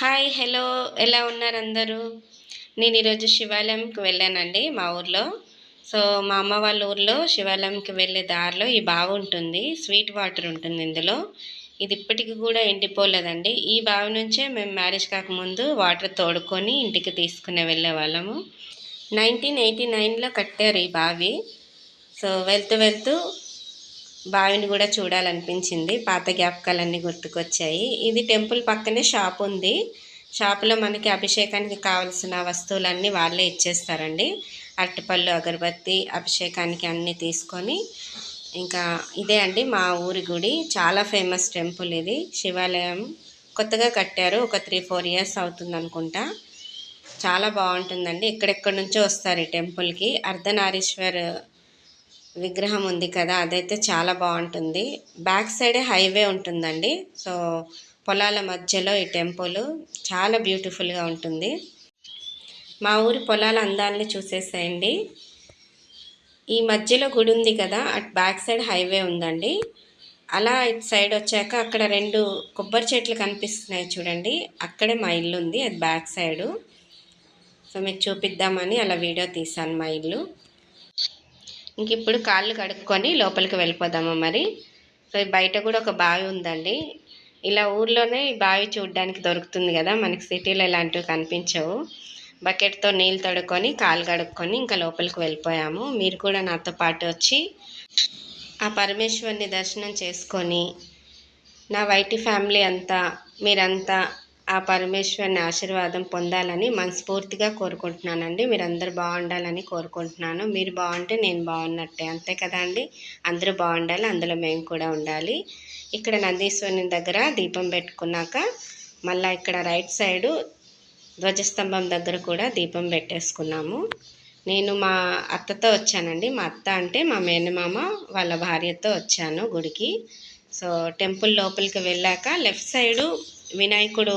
Hi hello. ఎలా ఉన్నారు అందరూ? నేను ఈరోజు శివాలయంకి వెళ్ళానండి మా ఊర్లో. సో మా అమ్మ వాళ్ళ ఊర్లో శివాలయంకి వెళ్ళే దారిలో ఈ బావి ఉంటుంది. స్వీట్ వాటర్ ఉంటుంది ఇందులో. ఇది ఇప్పటికి కూడా ఎండిపోలేదండి. ఈ బావి నుంచే మేము మ్యారేజ్ కాకముందు వాటర్ తోడుకొని ఇంటికి తీసుకునే వెళ్ళే వాళ్ళము నైన్టీన్ ఎయిటీ నైన్లో కట్టారు ఈ బావి. సో వెళ్తూ వెళ్తూ బావిని కూడా చూడాలనిపించింది. పాత జ్ఞాపకాలన్నీ గుర్తుకొచ్చాయి. ఇది టెంపుల్ పక్కనే షాప్ ఉంది. షాపులో మనకి అభిషేకానికి కావలసిన వస్తువులన్నీ వాళ్ళే ఇచ్చేస్తారండి. అరటిపళ్ళు అగరబత్తి అభిషేకానికి అన్నీ తీసుకొని ఇంకా ఇదే అండి మా ఊరి గుడి. చాలా ఫేమస్ టెంపుల్ ఇది. శివాలయం కొత్తగా కట్టారు. ఒక త్రీ ఫోర్ ఇయర్స్ అవుతుంది అనుకుంటా. చాలా బాగుంటుందండి. ఎక్కడెక్కడి నుంచో వస్తారు ఈ టెంపుల్కి. అర్ధనారీశ్వర్ విగ్రహం ఉంది కదా అదైతే చాలా బాగుంటుంది. బ్యాక్ సైడే హైవే ఉంటుందండి. సో పొలాల మధ్యలో ఈ టెంపుల్ చాలా బ్యూటిఫుల్గా ఉంటుంది. మా ఊరి పొలాల అందాలని చూసేసేయండి. ఈ మధ్యలో గుడి ఉంది కదా అటు బ్యాక్ సైడ్ హైవే ఉందండి. అలా ఇటు సైడ్ వచ్చాక అక్కడ రెండు కొబ్బరి చెట్లు కనిపిస్తున్నాయి చూడండి. అక్కడే మా ఇల్లు ఉంది అది బ్యాక్ సైడు. సో మీకు చూపిద్దామని అలా వీడియో తీసాను మా ఇల్లు. ఇంక ఇప్పుడు కాళ్ళు కడుక్కొని లోపలికి వెళ్ళిపోదాము మరి. సో బయట కూడా ఒక బావి ఉందండి. ఇలా ఊర్లోనే బావి చూడడానికి దొరుకుతుంది కదా మనకి సిటీలో ఇలాంటివి కనిపించవు. బకెట్తో నీళ్ళు తడుకొని కాలు కడుక్కొని ఇంకా లోపలికి వెళ్ళిపోయాము. మీరు కూడా నాతో పాటు వచ్చి ఆ పరమేశ్వరుని దర్శనం చేసుకొని నా వైటి ఫ్యామిలీ అంతా మీరంతా ఆ పరమేశ్వరుని ఆశీర్వాదం పొందాలని మనస్ఫూర్తిగా కోరుకుంటున్నానండి. మీరు అందరు బాగుండాలని కోరుకుంటున్నాను. మీరు బాగుంటే నేను బాగున్నట్టే. అంతే కదా అండి? అందరూ బాగుండాలి అందులో మేము కూడా ఉండాలి. ఇక్కడ నందీశ్వరుని దగ్గర దీపం పెట్టుకున్నాక మళ్ళీ ఇక్కడ రైట్ సైడు ధ్వజస్తంభం దగ్గర కూడా దీపం పెట్టేసుకున్నాము. నేను మా అత్తతో వచ్చానండి. మా అత్త అంటే మా మేనమామ వాళ్ళ భార్యతో వచ్చాను గుడికి. సో టెంపుల్ లోపలికి వెళ్ళాక లెఫ్ట్ సైడు వినాయకుడు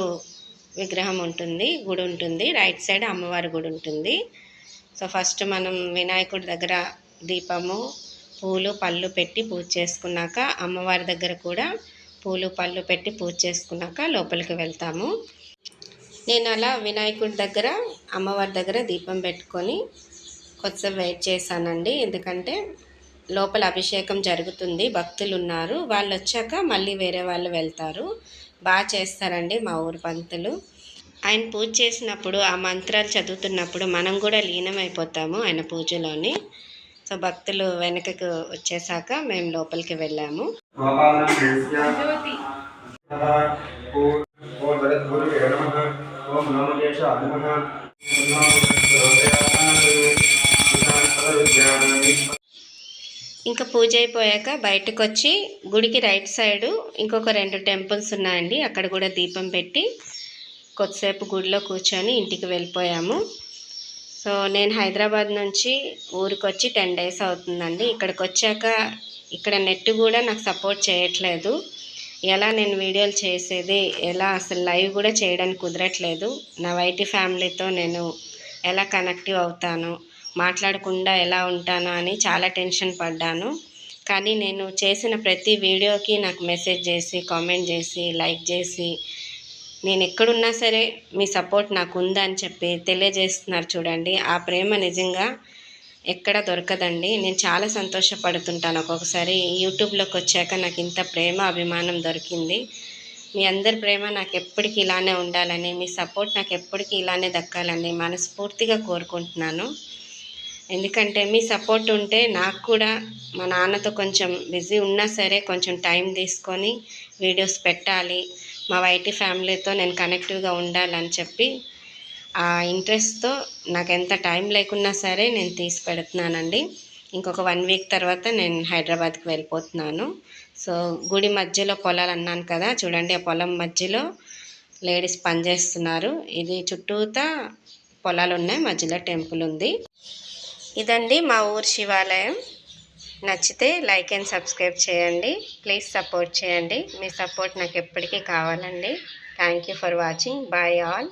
విగ్రహం ఉంటుంది గుడి ఉంటుంది. రైట్ సైడ్ అమ్మవారి గుడి ఉంటుంది. సో ఫస్ట్ మనం వినాయకుడి దగ్గర దీపము పూలు పళ్ళు పెట్టి పూజ చేసుకున్నాక అమ్మవారి దగ్గర కూడా పూలు పళ్ళు పెట్టి పూజ చేసుకున్నాక లోపలికి వెళ్తాము. నేను అలా వినాయకుడి దగ్గర అమ్మవారి దగ్గర దీపం పెట్టుకొని కొద్దిసేపు వెయిట్ చేశానండి. ఎందుకంటే లోపల అభిషేకం జరుగుతుంది భక్తులు ఉన్నారు వాళ్ళు వచ్చాక మళ్ళీ వేరే వాళ్ళు వెళ్తారు. బాగా చేస్తారండి మా ఊరు పంతులు. ఆయన పూజ చేసినప్పుడు ఆ మంత్రాలు చదువుతున్నప్పుడు మనం కూడా లీనమైపోతాము ఆయన పూజలోని. సో భక్తులు వెనకకు వచ్చేసాక మేము లోపలికి వెళ్ళాము. ఇంకా పూజ అయిపోయాక బయటకు వచ్చి గుడికి రైట్ సైడు ఇంకొక రెండు టెంపుల్స్ ఉన్నాయండి. అక్కడ కూడా దీపం పెట్టి కొద్దిసేపు గుడిలో కూర్చొని ఇంటికి వెళ్ళిపోయాము. సో నేను హైదరాబాద్ నుంచి ఊరికి వచ్చి టెన్ డేస్ అవుతుందండి. ఇక్కడికి వచ్చాక ఇక్కడ నెట్ కూడా నాకు సపోర్ట్ చేయట్లేదు. ఎలా నేను వీడియోలు చేసేది ఎలా అసలు లైవ్ కూడా చేయడానికి కుదరట్లేదు. నా వైటి ఫ్యామిలీతో నేను ఎలా కనెక్టివ్ అవుతాను మాట్లాడకుండా ఎలా ఉంటానో అని చాలా టెన్షన్ పడ్డాను. కానీ నేను చేసిన ప్రతి వీడియోకి నాకు మెసేజ్ చేసి కామెంట్ చేసి లైక్ చేసి నేను ఎక్కడున్నా సరే మీ సపోర్ట్ నాకు ఉందని చెప్పి తెలియజేస్తున్నారు చూడండి. ఆ ప్రేమ నిజంగా ఎక్కడ దొరకదండి. నేను చాలా సంతోషపడుతుంటాను. ఒక్కొక్కసారి యూట్యూబ్లోకి వచ్చాక నాకు ఇంత ప్రేమ అభిమానం దొరికింది. మీ అందరి ప్రేమ నాకు ఎప్పటికీ ఇలానే ఉండాలని మీ సపోర్ట్ నాకు ఎప్పటికీ ఇలానే దక్కాలని మనస్ఫూర్తిగా కోరుకుంటున్నాను. ఎందుకంటే మీ సపోర్ట్ ఉంటే నాకు కూడా మా నాన్నతో కొంచెం బిజీ ఉన్నా సరే కొంచెం టైం తీసుకొని వీడియోస్ పెట్టాలి. మా వైటీ ఫ్యామిలీతో నేను కనెక్టివ్గా ఉండాలని చెప్పి ఆ ఇంట్రెస్ట్తో నాకు ఎంత టైం లేకున్నా సరే నేను తీసి పెడుతున్నానండి. ఇంకొక వన్ వీక్ తర్వాత నేను హైదరాబాద్కి వెళ్ళిపోతున్నాను. సో గుడి మధ్యలో పొలాలు అన్నాను కదా చూడండి ఆ పొలం మధ్యలో లేడీస్ పనిచేస్తున్నారు. ఇది చుట్టూతా పొలాలు ఉన్నాయి మధ్యలో టెంపుల్ ఉంది. ఇదండి మా ఊరు శివాలయం. నచ్చితే లైక్ అండ్ సబ్స్క్రైబ్ చేయండి. ప్లీజ్ సపోర్ట్ చేయండి. మీ సపోర్ట్ నాకు ఎప్పటికీ కావాలండి. Thank you for watching. Bye all.